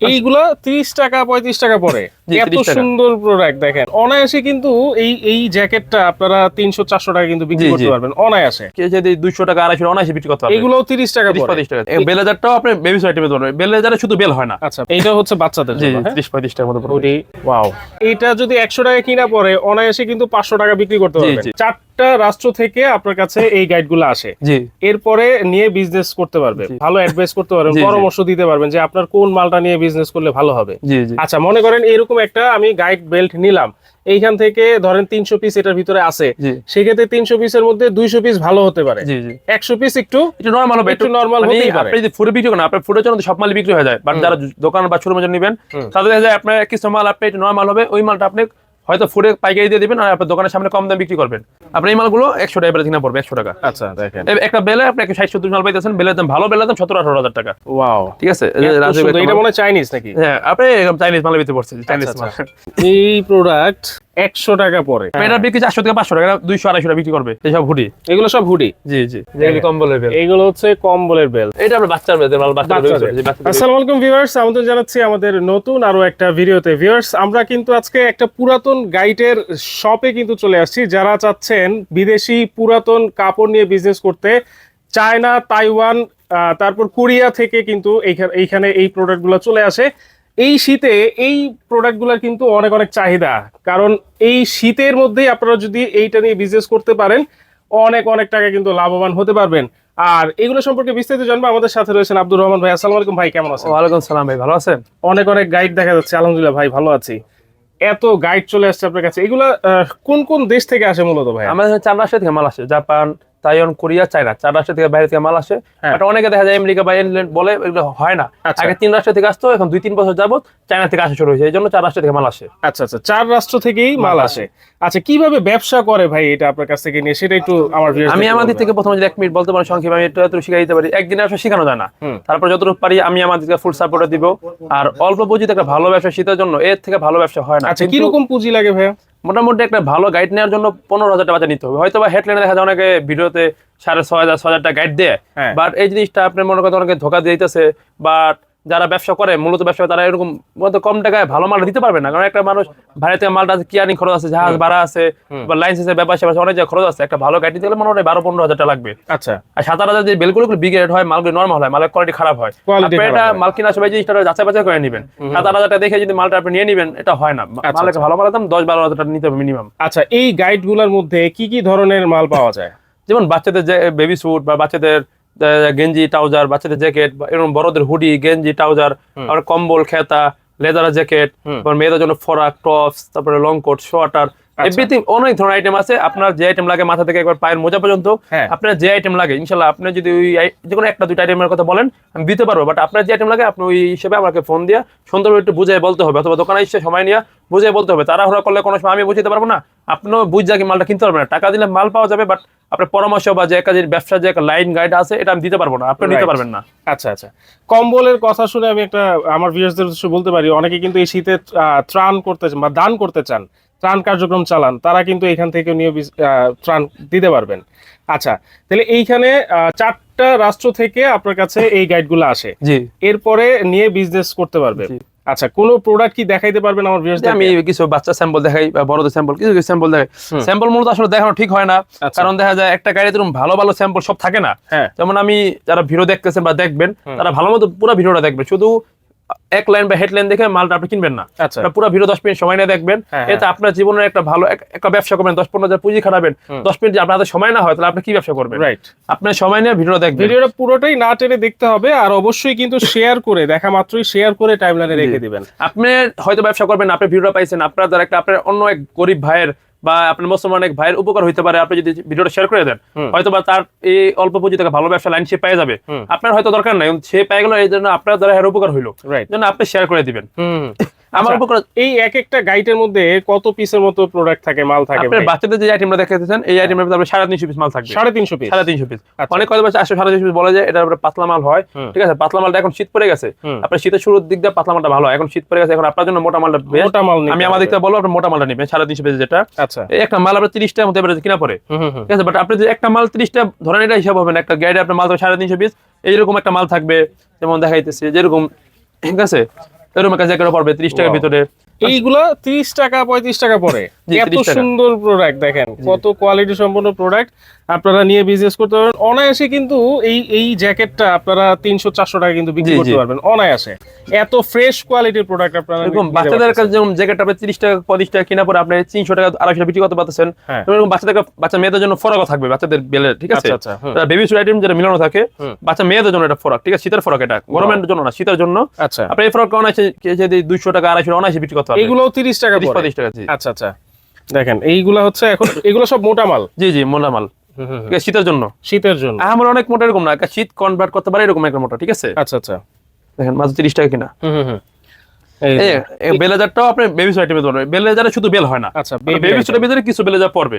এইগুলা ত্রিশ টাকা পঁয়ত্রিশ টাকা পরে এত সুন্দর প্রোডাক্ট দেখেন। অনায়াসে কিন্তু এই এই জ্যাকেটটা আপনারা তিনশো চারশো টাকা কিন্তু বিক্রি করতে পারবেন অনায়াসে। যদি দুইশো টাকা আড়াইশো অনায়াসে বিক্রি করতে পারবে। এগুলোও তিরিশ টাকা পঁয়ত্রিশ টাকা। বেলেজারটাও আপনি বেবি আইটেমে ধরবেন। বেলেজারে শুধু বেল হয় না। আচ্ছা এইটা হচ্ছে বাচ্চাদের জি জন্য হ্যাঁ? ত্রিশ পঁয়ত্রিশ টাকার মতো পড়বে ওয়াও এটা যদি একশো টাকা কিনা পরে অনায়াসে কিন্তু পাঁচশো টাকা বিক্রি করতে পারবেন। চারটা রাষ্ট্র থেকে আপনার কাছে এই গাইডগুলো আসে। এরপরে নিয়ে বিজনেস করতে পারবেন। জি। ভালো অ্যাডভাইস করতে পারবেন। পরামর্শ দিতে পারবেন যে আপনার কোন মালটা নিয়ে বিজনেস করলে ভালো হবে। আচ্ছা মনে করেন এরকম একটা আমি গাইড বেল্ট নিলাম। এইখান থেকে ধরেন তিনশো পিস এটার ভিতরে আছে। সেক্ষেত্রে তিনশো পিসের মধ্যে দুইশো পিস ভালো হতে পারে। একশো পিস একটু নর্মাল হবে একটু নর্মাল হতে হতেই পারে। আপনি যদি ফুডে বিক্রি করেন আপনার ফুডের জন্য সব মাল বিক্রি হয়ে যায়। বাট যারা দোকান বা ছোট মাল নেবেন তাদের দেখা যায় আপনার কিছু মাল আপনি নর্মাল হবে ওই মালটা আপনি হয়তো ফুডে পাইকারি দিয়ে দিবেন আর আপনার দোকানের সামনে কম দাম বিক্রি করবেন। আপনার এই মালগুলো একশো টাকা কিনা পড়বে একশো টাকা। আচ্ছা দেখেন। একটা বেলে আপনি একশো ষাট সত্তর মাল পাইতেছেন বেলের দাম ভালো বেলের দাম সতেরো আঠারো হাজার টাকা। ওয়াও। ঠিক আছে? এটা মনে চাইনিজ নাকি? হ্যাঁ আপনি চাইনিজ মালের ভিতরে পড়ছে চাইনিজ আচ্ছা, মাল। এই প্রোডাক্ট একশো টাকা পরে। এটা বিক্রি চারশো থেকে পাঁচশো টাকা দুইশো আড়াইশো টাকা বিক্রি করবে। হুডি। এগুলো সব হুডি। জি জি। যেগুলি কম্বলের বেল এইগুলো হচ্ছে কম্বলের বেল এটা আপনার বাচ্চার বেল। আসসালামু আলাইকুম ভিউয়ার্স আমাদের জানাচ্ছি আমাদের নতুন আরও একটা ভিডিওতে। ভিউয়ার্স আমরা কিন্তু আজকে একটা পুরাতন গাইডের শপে কিন্তু চলে আসছি যারা চাচ্ছেন বিদেশি পুরাতন কাপড় নিয়ে বিজনেস করতে। চায়না তাইওয়ান তারপর কোরিয়া থেকে কিন্তু এইখানে এইখানে এই প্রোডাক্টগুলো চলে আসে। এই শীতে এই প্রোডাক্টগুলোর কিন্তু অনেক অনেক চাহিদা। কারণ এই শীতের মধ্যেই আপনারা যদি এইটা নিয়ে বিজনেস করতে পারেন অনেক অনেক টাকা কিন্তু লাভবান হতে পারবেন। আর এগুলো সম্পর্কে বিস্তারিত জানব আমাদের সাথে রয়েছেন আব্দুর রহমান ভাই। আসসালামু আলাইকুম ভাই কেমন আছেন? ওয়ালাইকুম সালাম ভাই ভালো আছেন? অনেক অনেক গাইড দেখা যাচ্ছে। আলহামদুলিল্লাহ ভাই ভালো আছি। এত গাইড চলে আসছে আপনার কাছে। এগুলা কোন কোন দেশ থেকে আসে মূলত ভাই? আমাদের চার রাষ্ট্র থেকে মাল আসে। Japan Taiwan Korea China. চার রাষ্ট্র থেকে বাইরে থেকে মাল আসে। হ্যাঁ। বাট অনেকে দেখা যায় আমেরিকা বা ইংল্যান্ড বলে এগুলো হয় না। আচ্ছা। আগে তিন রাষ্ট্র থেকে আসতো এখন দুই তিন বছর যাবত চায়না থেকে আসা শুরু হয়েছে। এই জন্য চার রাষ্ট্র থেকে মাল আসে। আচ্ছা আচ্ছা। চার রাষ্ট্র থেকেই মাল আসে। আচ্ছা কীভাবে ব্যবসা করে ভাই এটা আপনার কাছ থেকে নিয়ে? সেটা একটু আমার আমি আমাদের থেকে প্রথমে এক মিনিট বলতে পারি সংক্ষেপে আমি একটু একটু শিখাই দিতে পারি। একদিনে আসলে শেখানো যায় না। তারপর যতটুকু পারি আমি আমাদেরকে ফুল সাপোর্ট দিব। আর অল্প পুঁজিতে একটা ভালো ব্যবসা শীতের জন্য এর থেকে ভালো ব্যবসা হয় না। আচ্ছা কীরকম পুঁজি লাগে ভাইয়া? মোটামুটি একটা ভালো গাইড নেওয়ার জন্য পনেরো হাজার টাকা নিতে হবে হয়তো বা হেডলাইনে দেখা যায় অনেকে ভিডিওতে সাড়ে ছয় হাজার ছয় হাজার টাকা গাইড দেয় হ্যাঁ। বাট এই জিনিসটা আপনি মনে করেন অনেকে ধোকা দিয়ে দিতেছে বাট যারা ব্যবসা করে মূলত ব্যবসা তারা এরকম কম টাকায় ভালো মাল দিতে পারবে না। কারণ একটা মানুষ বাইরে থেকে মালটা কিয়ারিং খরচ আছে? জাহাজ ভাড়া আছে বা লাইসেন্সের ব্যাপার স্যাপার অনেক খরচ আছে। একটা ভালো গাড়ি দিতে গেলে মোটামুটি বারো পনেরো হাজার টাকা লাগবে। আচ্ছা। আর সাত আট হাজার যে বেলগুলো বিগ্রেড হয় মালগুলো নর্মাল হয় মালের কোয়ালিটি খারাপ হয়। আপনি এটা মাল কিনা সবাই জিনিসটা যাচাই বাছাই করে নেবেন। সাত আট হাজার টাকা দেখে যদি মালটা আপনি নিয়ে নেবেন এটা হয় না। আচ্ছা, মালের ভালো মালের দাম দশ বারো হাজার টাকা নিতে হবে মিনিমাম আচ্ছা এই গাইডগুলার মধ্যে কি কি ধরনের মাল পাওয়া যায়? যেমন বাচ্চাদের যে বেবি স্যুট বা বাচ্চাদের গেঞ্জি ট্রাউজার বাচ্চাদের জ্যাকেট বা এরকম বড়দের হুডি গেঞ্জি ট্রাউজার আর কম্বল খেতা লেদার জ্যাকেট মেয়েদের জন্য ফরাক টপস তারপরে লং কোট সোয়াটার। এভরিথিং অনেক ধরনের আইটেম আছে। আপনার যে আইটেম লাগে মাথা থেকে একবার পায়ের মোজা পর্যন্ত হ্যাঁ। আপনার যে আইটেম লাগে ইনশাল্লাহ আপনি যদি ওই যে কোনো একটা দুইটা আইটেমের কথা বলেন আমি দিতে পারব। বাট আপনার যে আইটেম লাগে আপনি ওই হিসেবে আমাকে ফোন দিয়ে সুন্দরভাবে একটু বুঝিয়ে বলতে হবে। অথবা দোকানে এসে সময় নিয়ে বুঝিয়ে বলতে হবে। তাড়াহুড়া করলে কোনো সময় আমি বুঝতে পারব না। আপনিও বুঝ কি মালটা কিনতে পারবেন না। টাকা দিলে মাল পাওয়া যাবে বাট আপনার পরামর্শ বা যে কাজের ব্যবসা যে একটা লাইন গাইড আছে এটা আমি দিতে পারব না। আপনি নিতে পারবেন না। আচ্ছা আচ্ছা। কম্বলের কথা শুনে আমি একটা আমার ভিউয়ার্সদের উদ্দেশ্যে বলতে পারি অনেকে কিন্তু এই শীতে ত্রাণ করতে চান বা দান করতে চান। ত্রাণ কার্যক্রম চালান তারা কিন্তু এখান থেকে নিয়ে ত্রাণ দিতে পারবেন। আচ্ছা তাহলে এইখানে চারটা রাষ্ট্র থেকে আপনার কাছে এই গাইডগুলো আসে। এরপরে নিয়ে বিজনেস করতে পারবে আচ্ছা কোনো প্রোডাক্ট কি দেখাইতে পারবেন আমার ভিউয়ার্সদের আমি কিছু বাচ্চা স্যাম্পল দেখাই বা বড়দের স্যাম্পল কিছু কিছু স্যাম্পল দেখাই। স্যাম্পল মূলত আসলে দেখানো ঠিক হয় না আচ্ছা। কারণ দেখা যায় একটা গাড়িতে এরকম ভালো ভালো স্যাম্পল সব থাকে না। হ্যাঁ। যেমন আমি যারা ভিডিও দেখতেছেন বা দেখবেন তারা ভালো মতো পুরো ভিডিওটা দেখবেন শুধু এক লাইন বা হেডলাইন দেখে মালটা আপনি কিনবেন না। আচ্ছা। পুরো ভিডিও দশ মিনিট সময় নিয়ে দেখবেন। হ্যাঁ, এতে আপনার জীবনের একটা ভালো একটা ব্যবসা করবেন। দশ পনেরো হাজার পুঁজি খাটাবেন। দশ মিনিট আপনার হাতে সময় না হয় তাহলে আপনি কি ব্যবসা করবেন? রাইট আপনার সময় নিয়ে ভিডিও দেখবেন। ভিডিওটা পুরোটাই না টেনে দেখতে হবে আর অবশ্যই কিন্তু শেয়ার করে দেখা মাত্রই শেয়ার করে টাইমলাইনে রেখে দিবেন। আপনি হয়তো ব্যবসা করবেন আপনি ভিডিওটা পাইছেন আপনার দ্বারা একটা আপনার অন্য এক গরিব ভাইয়ের বা আপনার মুসলমান এক ভাইয়ের উপকার হইতে পারে আপনি যদি ভিডিওটা শেয়ার করে দেন। হয়তো বা তার এই অল্প পুঁজি থেকে ভালো ব্যবসা লাইন সে পেয়ে যাবে। আপনার হয়তো দরকার নাই সে পেয়ে গেল এই জন্য আপনার দ্বারা এর উপকার হইল। জন্য আপনি শেয়ার করে দিবেন। আমার আচ্ছা, এই এক একটা গাইটের মধ্যে কত পিসের মতো প্রোডাক্ট থাকে মাল থাকে আপনার বাচ্চাদের যে আইটেমটা দেখাতেছেন এই আইটেমের মধ্যে আপনার সাড়ে তিনশো পিস মাল থাকবে। সাড়ে তিনশো পিস সাড়ে তিনশো পিস। অনেক কথা বাচ্চা আসলে সাড়ে তিনশো পিস বলা যায় এটা আপনার পাতলা মাল হয়। ঠিক আছে পাতলা মালটা এখন শীত পড়ে গেছে। আপনার শীতের শুরুর দিক দিয়ে পাতলা মালটা ভালো এখন শীত পড়ে গেছে এখন আপনার জন্য মোটা মালটা মোটা মাল আমি আমার হবে। দিক থেকে বলব আপনি মোটা মালটা নেবেন সাড়ে তিনশো পিস যেটা। আচ্ছা। এই একটা মাল আপনার তিরিশটার মধ্যে এবারে কিনা পড়ে। ঠিক আছে বাট আপনি যে একটা মাল তিরিশটা ধরেন এটা হিসাব হবে না। একটা গাড়ি আপনার মাল থাকবে সাড়ে তিনশো পিস এইরকম একটা মাল থাকবে যেমন দেখাইতেছে যেরকম ঠিক আছে? এরকম একটা জায়গার পড়বে ত্রিশ টাকার ভিতরে। এইগুলা তিরিশ টাকা পঁয়ত্রিশ টাকা পরে এত সুন্দর প্রোডাক্ট দেখেন কত কোয়ালিটি সম্পন্ন প্রোডাক্ট আপনারা নিয়ে বিজনেস করতে পারবেন। অনায়াসে কিন্তু এই এই জ্যাকেটটা আপনারা তিনশো চারশো টাকা কিন্তু বিক্রি করতে পারবেন অনায়াসে। এত ফ্রেশ কোয়ালিটির প্রোডাক্ট আপনারা এরকম বাচ্চাদের। কাছে যেমন জ্যাকেট আপনি তিরিশ টাকা পঁয়ত্রিশ টাকা কিনা পরে আপনি তিনশো টাকা আড়াইশো টাকা বিক্রি করতে পারতেছেন হ্যাঁ। এরকম বাচ্চাদের বাচ্চা মেয়েদের জন্য ফরকও থাকবে বাচ্চাদের বেলের ঠিক আছে? আচ্ছা আচ্ছা বেবি সুট আইটেম যেটা মিলানো থাকে বাচ্চা মেয়েদের জন্য এটা ফরক ঠিক আছে? শীতের ফরক এটা গরমের জন্য না শীতের জন্য। আচ্ছা। আপনি এই ফরক অনায়াসে যদি দুইশো টাকা আড়াইশো টাকা অনায়াসে বিক্রি পারবেন এগুলোও তিরিশ টাকা তিরিশ পরে পঁয়ত্রিশ টাকা জি। আচ্ছা আচ্ছা। দেখেন এইগুলা হচ্ছে এখন এগুলো সব মোটা মাল। জি জি মোটা মাল। শীতের জন্য। শীতের জন্য। আমার অনেক মোটা এরকম না। শীত কনভার্ট করতে পারে এরকম একটা মোটা ঠিক আছে? আচ্ছা আচ্ছা। দেখেন মাত্র টাকা কিনা। হুম, হুম, বেলেজারটাও আপনি বেবি সুট আইটেমে ধরবেন বেলেজারে শুধু বেল হয় না। আচ্ছা বেবি সুটের ভিতরে কিছু বেলেজার পড়বে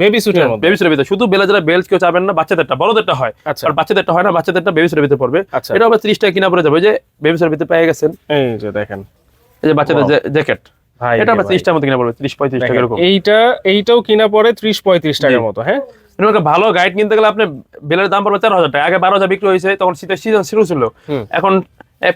বেবি সুটের মধ্যে। বেবি সুটের ভিতরে। শুধু বেলেজারে বেল্ট কেউ চাবেন না বাচ্চাদেরটা বড়দেরটা হয়। আচ্ছা। আর বাচ্চাদেরটা হয় না বাচ্চাদেরটা বেবি সুটের ভিতরে পড়বে আচ্ছা। এটা আবার ত্রিশ টাকা কিনা পড়ে যাবে। যে বেবি সুটের ভিতরে পেয়ে গেছেন। এই যে দেখেন। এই যে বাচ্চাদের জ্যাকেট। এটা রে আবার ত্রিশ টাকার মতো কিনা পড়বে ত্রিশ পঁয়ত্রিশ টাকা এরকম। এইটা এইটাও কিনা পড়ে ত্রিশ পঁয়ত্রিশ টাকার মতো হ্যাঁ? ভালো গাইড কিনতে গেলে আপনি বেলের দাম পড়বে তেরো হাজার টাকা। আগে বারো হাজার বিক্রি হয়েছে তখন শীতের সিজন শুরু ছিল। এখন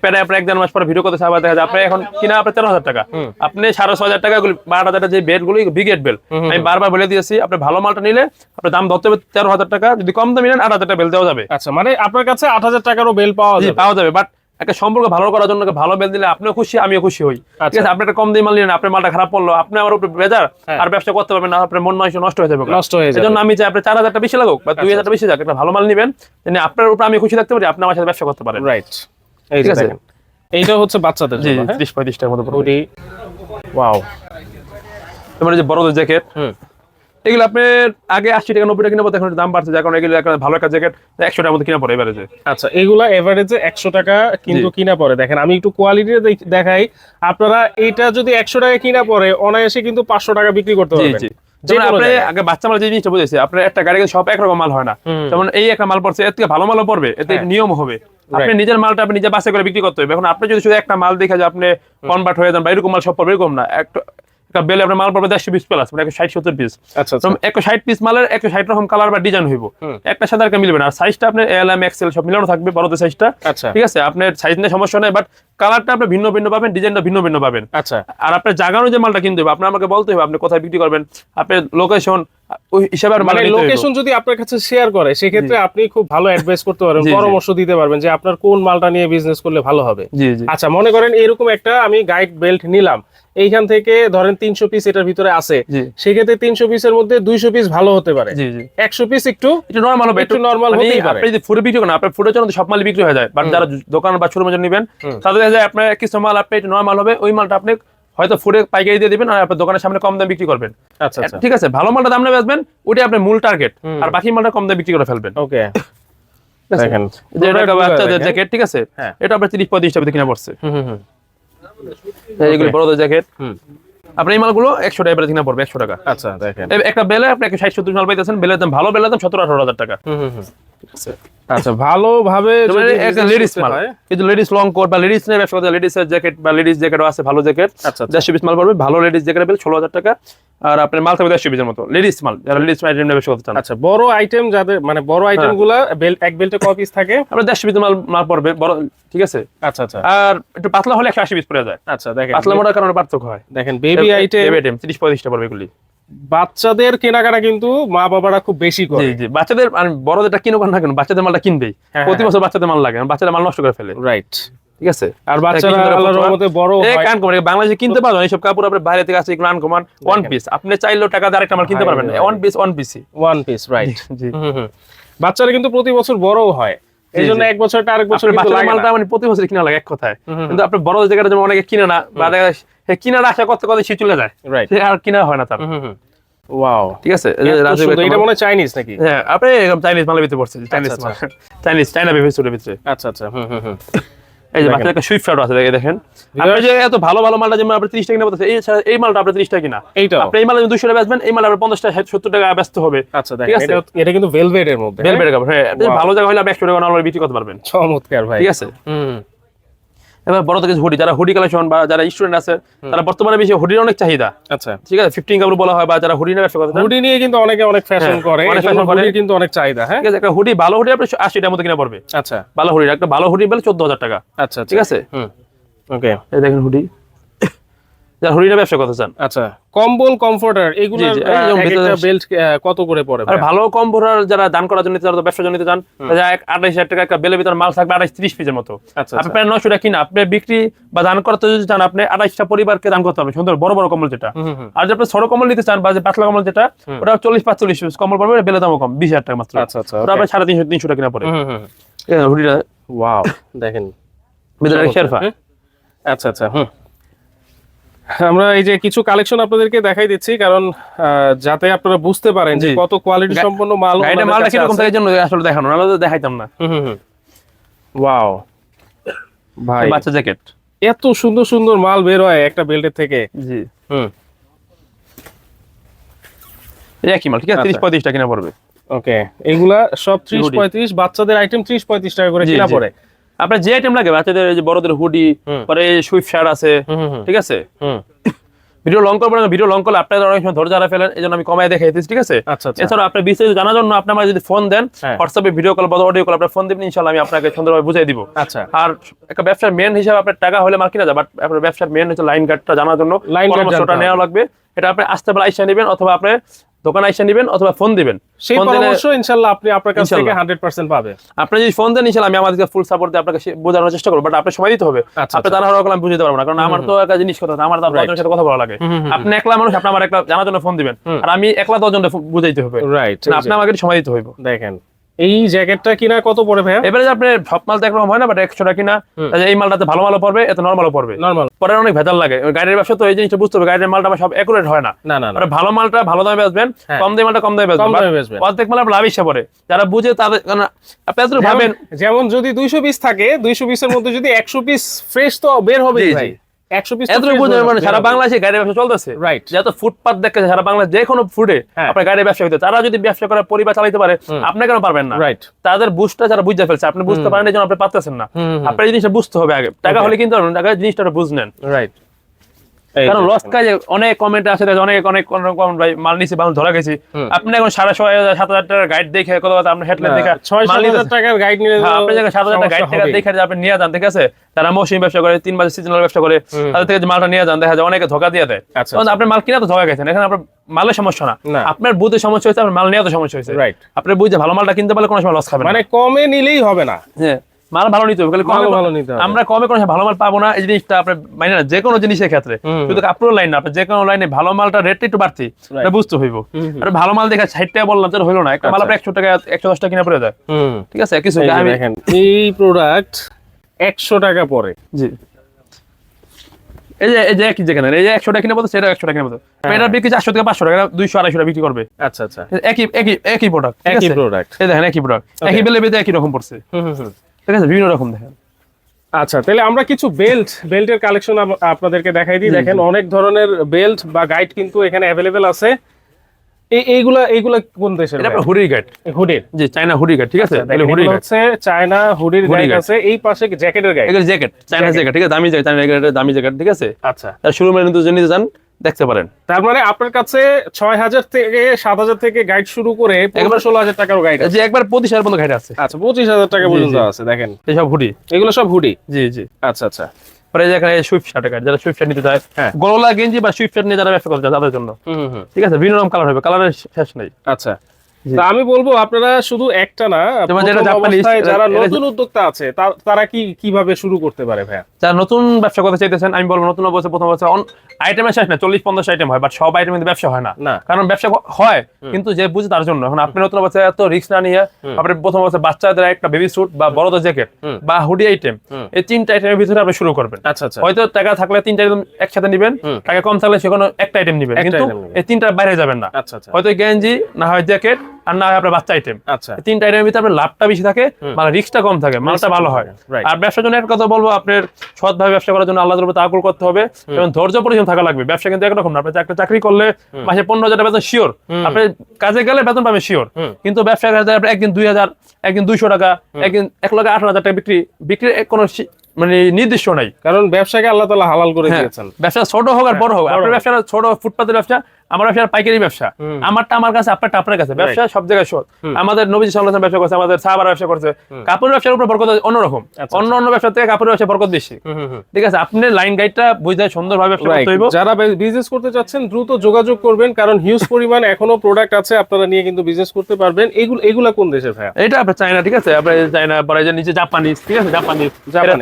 প্যারে আপনার এক দেড় মাস পরে ভিডিও করতে দেখা যায় আপনি এখন কিনা আপনার তেরো হাজার টাকা। আপনি সাড়ে ছ হাজার টাকা বারো হাজার যে বেড গুলি বিগেট বেল আমি বারবার বলে দিয়েছি আপনি ভালো মালটা নিলে আপনার দাম ধরতে হবে তেরো হাজার টাকা যদি কম দামে নেন আট হাজার টাকা বেল দেওয়া যাবে। আচ্ছা মানে আপনার কাছে আট হাজার টাকারও বেল পাওয়া যাবে। পাওয়া যাবে বাট একটা সম্পর্ক ভালো করার জন্য ভালো বেল দিলে আপনিও খুশি আমিও খুশি হই। ঠিক আচ্ছা। আছে আপনি একটা কম দিয়ে মাল নিলেন আপনার মালটা খারাপ পড়ল আপনি আমার উপরে বেজার হ্যাঁ। আর ব্যবসা করতে পারবেন না আপনার মন মানুষ নষ্ট হয়ে যাবে। নষ্ট হয়ে যাবে। সেজন্য আমি চাই আপনি চার হাজারটা বেশি লাগুক বা দুই আচ্ছা, হাজারটা বেশি যাক একটা ভালো মাল নিবেন যেন আপনার উপর আমি খুশি থাকতে পারি আপনি আমার সাথে ব্যবসা করতে পারেন। রাইট ঠিক আছে। এইটা হচ্ছে বাচ্চাদের জি জন্য হ্যাঁ? ত্রিশ পঁয়ত্রিশ টাকার মতো ওয়াও এই যে বড়দের জ্যাকেট হুম। এগুলো আপনি আগে আশি টাকা নব্বই টাকা কিনা এখন দাম বাড়ছে যার কারণে এগুলো ভালো একটা জ্যাকেট একশো টাকার মতো কিনা পড়ে এবারে যে আচ্ছা এগুলা এভারেজে একশো টাকা কিন্তু। কিনা পড়ে। দেখেন আমি একটু কোয়ালিটি দেখাই। আপনারা এটা যদি একশো টাকা কিনা পড়ে অনায়াসে কিন্তু পাঁচশো টাকা বিক্রি করতে পারবেন। আগে বাচ্চা মাল যে জিনিসটা বুঝেছে আপনার একটা গাড়ি সব একরকম মাল হয় না। যেমন এই একটা মাল পড়ছে এর থেকে ভালো মালও পড়বে এতে হ্যাঁ। নিয়ম হবে। আপনি নিজের মালটা আপনি নিজে বাসে করে বিক্রি করতে হবে। এখন আপনি যদি শুধু একটা মাল দেখে যে আপনি কনভার্ট হয়ে যান বা এরকম মাল সব পড়বে এরকম না। একটা বেলে আপনার মাল পড়বে দেড়শো পিস প্লাস মানে একশো ষাট সত্তর পিস আচ্ছা আচ্ছা। একশো ষাট পিস মালের একশো ষাট রকম কালার বা ডিজাইন হইব। একটা সাথে একটা মিলবে না। আর সাইজটা আপনার এল এম এক্সেল সব মিলানো থাকবে বড়দের সাইজটা আচ্ছা। ঠিক আছে? আপনার সাইজ নিয়ে সমস্যা নেই বাট কালারটা আপনি ভিন্ন ভিন্ন পাবেন ডিজাইনটা ভিন্ন ভিন্ন পাবেন। আচ্ছা। আর আপনার জাগানো যে মালটা কিনতে হবে আপনার আমাকে বলতে হবে আপনি কোথায় বিক্রি করবেন আপনার লোকেশন ওই হিসাবে মানে লোকেশন যদি আপনার কাছে শেয়ার করে সেক্ষেত্রে আপনি খুব ভালো অ্যাডভাইস করতে পারবেন। পরামর্শ দিতে পারবেন যে আপনার কোন মালটা নিয়ে বিজনেস করলে ভালো হবে। আচ্ছা মনে করেন এরকম একটা আমি গাইড বেল্ট নিলাম। এইখান থেকে ধরেন তিনশো পিস এটার ভিতরে আছে। সেক্ষেত্রে তিনশো পিসের মধ্যে দুইশো পিস ভালো হতে পারে। একশো পিস একটু নর্মাল হবে একটু normal মানে হতেই পারে। আপনি যদি ফুডে বিক্রি করেন আপনার ফুডের জন্য সব মাল বিক্রি হয়ে যায়। বাট যারা দোকান বা ছোট মজুর নেবেন তাদের দেখা যায় আপনার কিছু মাল আপনি একটু নর্মাল হবে ওই মালটা আপনি হয়তো ফুডে পাইকারি দিয়ে দিবেন আর আপনার দোকানের সামনে কম দামে বিক্রি করবেন। আচ্ছা আচ্ছা। ঠিক আছে ভালো মালটা দাম নেবে আসবেন ওইটা আপনার মূল টার্গেট আর বাকি মালটা কম দামে বিক্রি করে ফেলবেন। ওকে। দেখেন। যে এটা একটা বাচ্চাদের জ্যাকেট ঠিক আছে? হ্যাঁ। এটা আপনার তিরিশ পঁয়ত্রিশ টাকা কিনা পড়ছে বড়দের জ্যাকেট। হুম। আপনার এই মালগুলো একশো টাকা কিনা পড়বে একশো টাকা। আচ্ছা দেখেন। একটা বেলে আপনি ষাট সত্তর মাল পাইতেছেন বেলের দাম ভালো বেলের দাম সতেরো আঠারো হাজার টাকা। হুম, হুম, হুম। আচ্ছা। ভালোভাবে তারপরে যদি একটা লেডিস মাল। হয়, কিন্তু লেডিস লং কোট বা লেডিস নিয়ে ব্যবসা লেডিস এর জ্যাকেট বা লেডিস জ্যাকেটও আছে ভালো জ্যাকেট আচ্ছা আচ্ছা। দেড়শো পিস মাল পড়বে ভালো লেডিস জ্যাকেট পেলে ষোলো হাজার টাকা। আর আপনার মাল থাকবে দেড়শো পিসের মতো। লেডিস মাল যারা লেডিস আইটেম করতে চান আচ্ছা বড় আইটেম যাদের মানে বড় হ্যাঁ। আইটেমগুলা বেল্ট এক বেল্টে ক পিস থাকে? আপনার দেড়শো পিস মাল মাল পড়বে বড় ঠিক আছে? আচ্ছা আচ্ছা। আর একটু পাতলা হলে একশো আশি পিস পড়ে যায়। আচ্ছা দেখেন। পাতলা মোটার কারণে পার্থক্য হয়। দেখেন বেবি আইটেম বেবি আইটেম তিরিশ পঁয়ত্রিশটা পড়বে এগুলি। বাচ্চাদের কেনাকাটা কিন্তু মা বাবারা খুব বেশি করে। জি জি। বাচ্চাদের আর বড়দেরটা কিনুক না কেন বাচ্চাদের মালটা কিনবেই। হ্যাঁ, প্রতি হ্যাঁ। বছর বাচ্চাদের মাল লাগে বাচ্চাদের মাল নষ্ট করে ফেলে। রাইট ঠিক আছে? আর বাচ্চারা আল্লাহর রহমতে বড় এই হয়। কান কমান বাংলাদেশে কিনতে পারবেন এইসব কাপড় আপনি বাইরে থেকে আসে এগুলো আনকমান ওয়ান পিস আপনি চাইলেও টাকা দিয়ে আরেকটা মাল কিনতে পারবেন রে ওয়ান পিস ওয়ান পিসই ওয়ান পিস রাইট জি বাচ্চারা কিন্তু প্রতি বছর বড়ও হয়। এই জন্য এক বছরটা আরেক বছর মালটা মানে প্রতি বছর কিনা লাগে এক কথায়। কিন্তু বড় জায়গাটা যেমন অনেকে কিনে না বা দেখা সে কিনার আশা করতে করতে সে চলে যায়। রাইট আর কিনা হয় না তার। ওয়াও ঠিক আছে? এটা মনে চাইনিজ নাকি? হ্যাঁ আপনি চাইনিজ মালের ভিতরে পড়ছে চাইনিজ আচ্ছা, মাল। চাইনিজ চাইনা ভিতরে। আচ্ছা আচ্ছা। হুম হুম হুম। এই যে। বাচ্চাদের সুইফট আছে দেখেন। আপনি যে এত ভালো ভালো মালটা যেমন আপনি 30 টাকা কিনা বলতেছে এই মালটা আপনি 30 টাকা কিনা? এইটা আপনি এই মাল 200 টাকা বেচবেন এই মাল আপনি 50 টাকা 70 টাকা ব্যস্ত হবে। আচ্ছা দেখেন এটা এটা কিন্তু ভেলভেট এর মধ্যে হ্যাঁ? হ্যাঁ। ভালো জায়গা হলে আপনি 100 টাকা নরমাল বিক্রি করতে পারবেন। চমৎকার ভাই। ঠিক আছে? হুম। এবার বড় থেকে হুডি যারা হুডি কালেকশন বা যারা স্টুডেন্ট আছে তারা বর্তমানে বেশি হুডির অনেক চাহিদা। আচ্ছা। ঠিক আছে? ফিফটিন কাপড় বলা হয় বা যারা হুডি নিয়ে ব্যবসা করে হুডি নিয়ে কিন্তু অনেকে অনেক ফ্যাশন করে অনেক ফ্যাশন করে। কিন্তু অনেক চাহিদা হ্যাঁ? ঠিক আছে একটা হুডি ভালো হুডি আপনি আশি টাকার মতো কিনা পড়বে। আচ্ছা। ভালো হুডি একটা ভালো হুডি বলে চোদ্দ হাজার টাকা। আচ্ছা ঠিক আছে? হুম। ওকে এই দেখেন হুডি যারা হুডিটা ব্যবসা করতে চান। আচ্ছা কম্বল কমফোর্টার ভেতরে- বেল্ট কত করে পড়ে আর ভালো কম যারা দান করার জন্য যারা ব্যবসার জন্য নিতে চান তারা এক আঠাইশ হাজার টাকা একটা বেলের ভিতরে মাল থাকবে আঠাইশ ত্রিশ পিসের মতো। আচ্ছা আপনি আচ্ছা প্রায় নশো টাকা কিনা আপনি বিক্রি বা দান করতে যদি চান আপনি আঠাইশটা পরিবারকে দান করতে হবে সুন্দর বড় বড় কম্বল যেটা। আর যদি আপনি ছোট কম্বল নিতে চান বা যে পাতলা কম্বল যেটা ওটা চল্লিশ পাঁচচল্লিশ পিস কম্বল পড়বে বেলে দামও কম বিশ হাজার টাকা মাত্র। আচ্ছা আচ্ছা ওটা আপনার সাড়ে তিনশো তিনশো টাকা কিনা পড়ে। হুডিটা ওয়াও দেখেন। ভিতরে শেরফা। আচ্ছা আচ্ছা হুম। আমরা এই যে কিছু কালেকশন আপনাদেরকে দেখাই দিচ্ছি কারণ যাতে আপনারা বুঝতে পারেন যে কত কোয়ালিটি সম্পন্ন মাল ওনাদের মালটা কাছে কীরকম আছে। থাকে জন্য আসলে দেখানো নাহলে তো দেখাইতাম না। ওয়াও ভাই। বাচ্চা জ্যাকেট এত সুন্দর সুন্দর মাল বের হয় একটা বেল্টের থেকে। জি। হুম। একই মাল ঠিক আছে? আচ্ছা। তিরিশ পঁয়ত্রিশ টাকা কিনা পড়বে। ওকে এগুলা সব ত্রিশ হুডি। পঁয়ত্রিশ বাচ্চাদের আইটেম ত্রিশ পঁয়ত্রিশ টাকা করে কিনা পড়ে। আপনার যে আইটেম লাগে বাচ্চাদের যে বড়দের হুডি। পরে সুইফট শার্ট আছে। ঠিক আছে ভিডিও লং করবেন না, ভিডিও লং করলে আপনাদের অনেক সময় ধৈর্য হারা ফেলেন এই জন্য আমি কমাই দেখাই দিচ্ছি ঠিক আছে আচ্ছা আচ্ছা এছাড়া আপনি বিস্তারিত জানার জন্য আপনি আমার যদি ফোন দেন হ্যাঁ। হোয়াটসঅ্যাপে ভিডিও কল বা অডিও কল আপনার ফোন দেবেন ইনশাল্লাহ আমি আপনাকে সুন্দরভাবে বুঝিয়ে দিব আচ্ছা আর একটা ব্যবসার মেন হিসাবে আপনার টাকা হলে মাল কিনা যায় বাট আপনার ব্যবসার মেন হচ্ছে লাইন গার্ডটা জানার জন্য লাইন হবে। নেওয়া লাগবে এটা আপনি আসতে পারে আইসা নেবেন অথবা আপনি দোকানে আইসা নেবেন অথবা ফোন দিবেন। সেই পরামর্শ ইনশাআল্লাহ আপনি আপনার কাছ থেকে ইনশাল্লাহ। হান্ড্রেড পার্সেন্ট পাবে। আপনি যদি ফোন দেন ইনশাআল্লাহ আমি আমাদেরকে ফুল সাপোর্ট দিয়ে আপনাকে বোঝানোর চেষ্টা করব বাট আপনি সময় দিতে হবে। আচ্ছা, আপনি তারা আমি বুঝতে পারব না কারণ আমার তো একটা জিনিস কথা আমার তো আপনার সাথে কথা বলা লাগে। আপনি একলা মানুষ আপনি আমার একটা জানার জন্য ফোন দিবেন। আর আমি একলা দশজনকে বুঝাইতে হবে। রাইট আপনি আমাকে সময় দিতে হবে দেখেন এই জ্যাকেটটা কিনা কত পড়ে ভাইয়া? এবারে আপনি সব মাল তো একরকম হয় না বাট একশো টাকা কিনা এই মালটাতে ভালো মালও পড়বে এত নর্মালও পড়বে। নর্মাল পরে অনেক ভেজাল লাগে। গাড়ির ব্যবসা তো এই জিনিসটা বুঝতে হবে গাড়ির মালটা সব একুরেট হয় না। না না মানে ভালো মালটা ভালো দামে বেচবেন হ্যাঁ। কম দামে মালটা কম দামে বেচবেন। অর্ধেক মাল আপনার লাভ হিসেবে পড়ে। যারা বুঝে তাদের আপনি ভাবেন। যেমন- যদি দুইশো পিস থাকে দুইশো পিসের মধ্যে যদি একশো পিস ফ্রেশ তো বের হবে ভাই। একশো পিস এত মানে সারা বাংলাদেশে গাড়ির ব্যবসা চলতেছে। রাইট যত ফুটপাত দেখতেছে সারা বাংলাদেশ যে কোনো ফুডে হ্যাঁ। আপনার গাড়ির ব্যবসা হইতে তারা যদি ব্যবসা করার পরিবার চালাইতে পারে আপনি কেন পারবেন না? রাইট তাদের বুঝটা যারা বুঝতে ফেলছে আপনি বুঝতে পারেন এই জন্য আপনি পারতেছেন না। আপনার এই জিনিসটা বুঝতে হবে আগে। টাকা হলে কিন্তু টাকা জিনিসটা বুঝলেন রাইট কারণ লস কাজে অনেক কমেন্ট আছে অনেক অনেক রকম ভাই মাল নিছি মাল ধরা গেছি। আপনি এখন সাড়ে ছয় হাজার সাত হাজার টাকার গাইড দেখে কত কথা আপনার হেডলাইন দেখে ছয়। হাজার টাকার গাইড নিলে হ্যাঁ, আপনি যখন সাত হাজার টাকা গাইড হবেই। দেখে আপনি নিয়ে যান ঠিক আছে? তারা মৌসুমি ব্যবসা করে তিন মাসের সিজনাল ব্যবসা করে তাদের থেকে মালটা নিয়ে যান দেখা যায় অনেকে ধোকা দিয়ে দেয়। আচ্ছা, তখন আপনার মাল কিনা তো ধোকা গেছেন এখানে আপনার মালের সমস্যা না। আপনার বুঝে সমস্যা হয়েছে আপনার মাল নিয়ে তো সমস্যা হয়েছে. আপনি বুঝে ভালো মালটা কিনতে পারলে কোনো সময় লস খাবেন মানে কমে নিলেই হবে না। হ্যাঁ। মাল ভালো নিতে হবে ভালো নিতে হবে। আমরা কমে কোনো ভালো মাল পাবো না এই জিনিসটা আপনি মানে না যে কোনো জিনিসের ক্ষেত্রে। শুধু কাপড়ের লাইন না আপনি যে কোনো লাইনে ভালো মালটা রেট একটু বাড়তি এটা বুঝতে হইব। আর ভালো মাল দেখে ষাট টাকা বললাম যেটা হইল না একটা মাল আচ্ছা। আপনার একশো টাকা একশো দশ টাকা কিনা পড়ে যায়। ঠিক আছে কিছু দেখেন এই প্রোডাক্ট একশো টাকা পরে জি। এই যে এই যে একই যেখানে এই যে একশো টাকা কিনে বলতো সেটা একশো টাকা কিনে বলতো এটা বিক্রি চারশো থেকে পাঁচশো টাকা দুইশো আড়াইশো টাকা বিক্রি করবে। আচ্ছা আচ্ছা। একই একই একই প্রোডাক্ট একই প্রোডাক্ট এই দেখেন একই প্রোডাক্ট একই বেলে বেঁধে একই রকম পড়ছে। ঠিক আছে বিভিন্ন রকম দেখেন। আচ্ছা তাহলে আমরা কিছু বেল্ট বেল্টের কালেকশন আপনাদেরকে দেখাই দিই। দেখেন অনেক ধরনের বেল্ট বা গাইড কিন্তু এখানে অ্যাভেলেবেল আছে। এই এইগুলা এইগুলা কোন দেশের এটা হুডির গাইড। হুডির। জি চাইনা হুডি গাইড ঠিক আছে? তাহলে হুডি গাইড। হচ্ছে চায়না হুডির গাইড। আছে। এই পাশে জ্যাকেটের গাইড এগুলো জ্যাকেট চাইনা জ্যাকেট। ঠিক আছে? দামি জ্যাকেট চাইনা জ্যাকেট দামি জ্যাকেট ঠিক আছে? আচ্ছা। তার শুরু মানে কিন্তু নিতে যান দেখতে পারেন। তার মানে আপনার কাছে ছয় হাজার থেকে সাত হাজার থেকে গাইড শুরু করে একবার ষোলো হাজার টাকার গাইড যে একবার পঁচিশ হাজার পর্যন্ত গাইড আছে। আচ্ছা পঁচিশ হাজার টাকা পর্যন্ত আছে দেখেন। এইসব হুডি এগুলো সব হুডি জি জি। আচ্ছা আচ্ছা। পরে এই সুইফট শার্ট গাইড যারা সুইফট শার্ট নিতে চায় হ্যাঁ। গলা গেঞ্জি বা সুইফট শার্ট নিয়ে যারা ব্যবসা করতে চায় তাদের জন্য। ঠিক আছে? বিভিন্ন রকম কালার হবে কালারের শেষ নেই। আচ্ছা। আমি বলব আপনারা শুধু একটা না যারা নতুন উদ্যোক্তা আছে তারা কি কীভাবে শুরু করতে পারে ভাইয়া? যারা নতুন ব্যবসা করতে চাইতেছেন আমি বলব নতুন অবস্থা প্রথম অবস্থা আইটেমের শেষ না চল্লিশ পঞ্চাশ আইটেম হয় বাট সব আইটেমের ব্যবসা হয় না। কারণ ব্যবসা হয় কিন্তু যে বুঝে তার জন্য। এখন আপনি নতুন অবস্থায় এত রিস্ক না নিয়ে আপনি প্রথম অবস্থায় বাচ্চাদের একটা বেবি স্যুট বা বড়দের জ্যাকেট বা হুডি আইটেম এই তিনটা আইটেমের ভিতরে আপনি শুরু করবেন। আচ্ছা আচ্ছা। হয়তো টাকা থাকলে তিনটা আইটেম একসাথে নিবেন টাকা কম থাকলে সেখানে একটা আইটেম নিবেন। কিন্তু এই তিনটার বাইরে যাবেন না। আচ্ছা আচ্ছা। হয়তো গেঞ্জি না হয় জ্যাকেট আর না হয় আপনার বাচ্চা আইটেম আচ্ছা। তিনটা আইটেমের ভিতরে আপনার লাভটা বেশি থাকে মানে রিস্কটা কম থাকে মালটা ভালো হয়। আর ব্যবসার জন্য একটা কথা বলব আপনার সৎভাবে ব্যবসা করার জন্য আল্লাহর উপর তাকুল করতে হবে এবং ধৈর্য পরিশ্রম থাকা লাগবে। ব্যবসা কিন্তু একরকম না আপনি একটা চাকরি করলে মাসে পনেরো হাজার টাকা বেতন শিওর আপনি কাজে গেলে বেতন পাবেন শিওর কিন্তু ব্যবসা কাজে আপনি একদিন দুই হাজার একদিন দুইশো টাকা একদিন এক লাখ আঠারো হাজার টাকা বিক্রি বিক্রির এক কোনো মানে নির্দিষ্ট নাই। কারণ ব্যবসাকে আল্লাহ তালা হালাল করে হ্যাঁ, দিয়েছেন। ব্যবসা ছোট হোক আর বড় হোক। আপনার ব্যবসা ছোট ফুটপাতের ব্যবসা আমার ব্যবসা পাইকারি ব্যবসা। আমারটা আমার কাছে আপনারটা আপনার কাছে। ব্যবসা সব জায়গায় সৎ আমাদের নবীজি আলাইহি ব্যবসা করছে আমাদের সাহাবার ব্যবসা করছে। কাপড়ের ব্যবসার উপর বরকত অন্যরকম। আচ্ছা, অন্য অন্য ব্যবসা থেকে কাপড়ের ব্যবসা বরকত বেশি। ঠিক আছে আপনি লাইন গাইডটা বুঝতে সুন্দরভাবে ব্যবসা Right. করতে হইব। যারা বিজনেস করতে চাচ্ছেন দ্রুত যোগাযোগ করবেন কারণ হিউজ পরিমাণ এখনও প্রোডাক্ট আছে আপনারা নিয়ে কিন্তু বিজনেস করতে পারবেন। এগুলো এগুলা কোন দেশের ভাইয়া? এটা আপনার চায়না ঠিক আছে? আপনার চায়না পরে নিচে জাপানিজ ঠিক আছে? জাপানিজ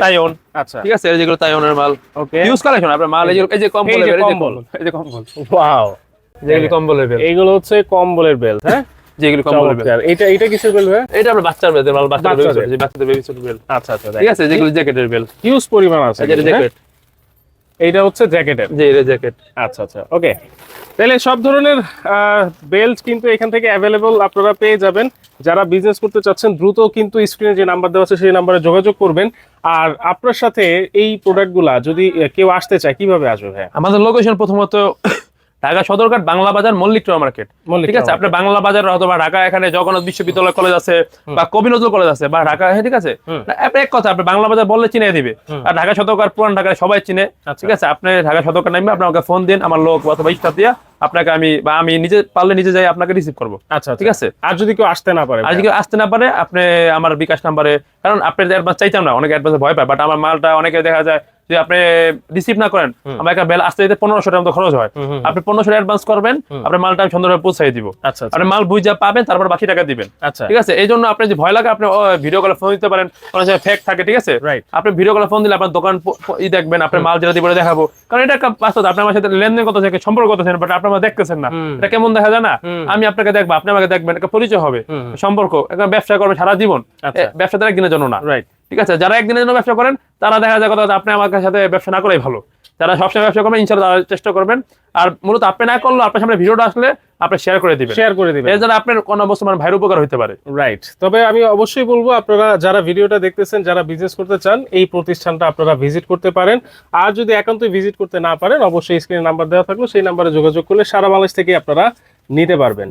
তাইওয়ান আচ্ছা। ঠিক আছে? যেগুলো তাইওয়ানের মাল। ওকে ইউজ কালেকশন আপনার মাল এই যে। কম্বল এই যে কম্বল। ওয়াও যেগুলি কম্বল লেভেল এইগুলো হচ্ছে কম্বলের বেল্ট হ্যাঁ? যেগুলি কম্বল লেভেল এটা এটা কিসের ভাইয়া এটা আপনার বাচ্চার বেল মাল। বেল যে বাচ্চাদের বেবি বেল আচ্ছা আচ্ছা ঠিক আছে যেগুলো জ্যাকেটের বেল হিউজ পরিমাণ আছে কিন্তু, হ্যাঁ? জ্যাকেট। এইটা হচ্ছে জ্যাকেটের। যে এটা জ্যাকেট। আচ্ছা আচ্ছা ওকে। তাহলে সব ধরনের বেল্ট কিন্তু এখান থেকে অ্যাভেলেবল আপনারা পেয়ে যাবেন। যারা বিজনেস করতে চাচ্ছেন দ্রুত কিন্তু স্ক্রিনে যে নাম্বার দেওয়া আছে সেই নাম্বারে যোগাযোগ করবেন। আর আপনার সাথে এই প্রোডাক্টগুলা যদি কেউ আসতে চায় কীভাবে আসবে ভাই আমাদের লোকেশন প্রথমত ঢাকা সদরঘাট বাংলা বাজার মল্লিক টোয়া মার্কেট। ঠিক আছে? আপনার বাংলা বাজার অথবা ঢাকা এখানে জগন্নাথ বিশ্ববিদ্যালয় কলেজ আছে বা কবি নজরুল কলেজ আছে বা ঢাকা হ্যাঁ, ঠিক আছে? আপনি এক কথা আপনি বাংলা বাজার বললে চিনে দিবে। আর ঢাকা সদরঘাট পুরান ঢাকায় সবাই চিনে। আচ্ছা। ঠিক আছে? আপনি ঢাকা সদরঘাট নামবে আপনি আমাকে ফোন দিন আমার লোক অথবা স্টাফ দিয়া আপনাকে আমি বা আমি নিজে পারলে নিজে যাই আপনাকে রিসিভ করব। আচ্ছা ঠিক আছে? আর যদি কেউ আসতে না পারে আর যদি কেউ আসতে না পারে আপনি আমার বিকাশ নাম্বারে কারণ আপনি অ্যাডভান্স চাইতাম না অনেকে অ্যাডভান্স ভয় পায় বাট আমার মালটা অনেকে দেখা যায় যদি আপনি রিসিভ না করেন আমার একটা বেল আসতে যেতে পনেরোশো টাকা খরচ হয়। আপনি পনেরোশো অ্যাডভান্স করবেন আপনার মালটা আমি সুন্দরভাবে পৌঁছাই দিব। আচ্ছা আচ্ছা। আপনি মাল বুঝে পাবেন তারপর বাকি টাকা দিবেন। আচ্ছা। ঠিক আছে? এই জন্য আপনি যে ভয় লাগে আপনি ভিডিও কলে ফোন দিতে পারেন অনেক সময় ফেক থাকে ঠিক আছে? আপনি ভিডিও কলে ফোন দিলে আপনার দোকান ই দেখবেন আপনার মাল যেটা দিব দেখাবো। কারণ এটা একটা বাস্তব আপনি আমার সাথে লেনদেন করতেছেন সম্পর্ক করতেছেন বাট আপনি আমার দেখতেছেন না। এটা কেমন দেখা যায় না? আমি আপনাকে দেখব আপনি আমাকে দেখবেন একটা পরিচয় হবে সম্পর্ক একটা ব্যবসা করবে সারা জীবন। ব্যবসা তার একদিনের জন্য না। রাইট ঠিক আছে? যারা একদিনের জন্য ব্যবসা করেন তারা দেখা যায় কথা আপনি আমার সাথে ব্যবসা না করাই ভালো। যারা সবসময় ব্যবসা করবেন ইনশাল্লাহ চেষ্টা করবেন। আর মূলত আপনি না করলেও আপনার সামনে ভিডিওটা আসলে আপনি শেয়ার করে দিবেন। শেয়ার করে দিবেন। এর দ্বারা আপনার কোনো অবস্থা মানে ভাইয়ের উপকার হতে পারে। রাইট তবে আমি অবশ্যই বলব আপনারা যারা ভিডিওটা দেখতেছেন যারা বিজনেস করতে চান এই প্রতিষ্ঠানটা আপনারা ভিজিট করতে পারেন। আর যদি একান্তই ভিজিট করতে না পারেন অবশ্যই স্ক্রিনে নাম্বার দেওয়া থাকল। সেই নাম্বারে যোগাযোগ করলে সারা বাংলাদেশ থেকে আপনারা নিতে পারবেন।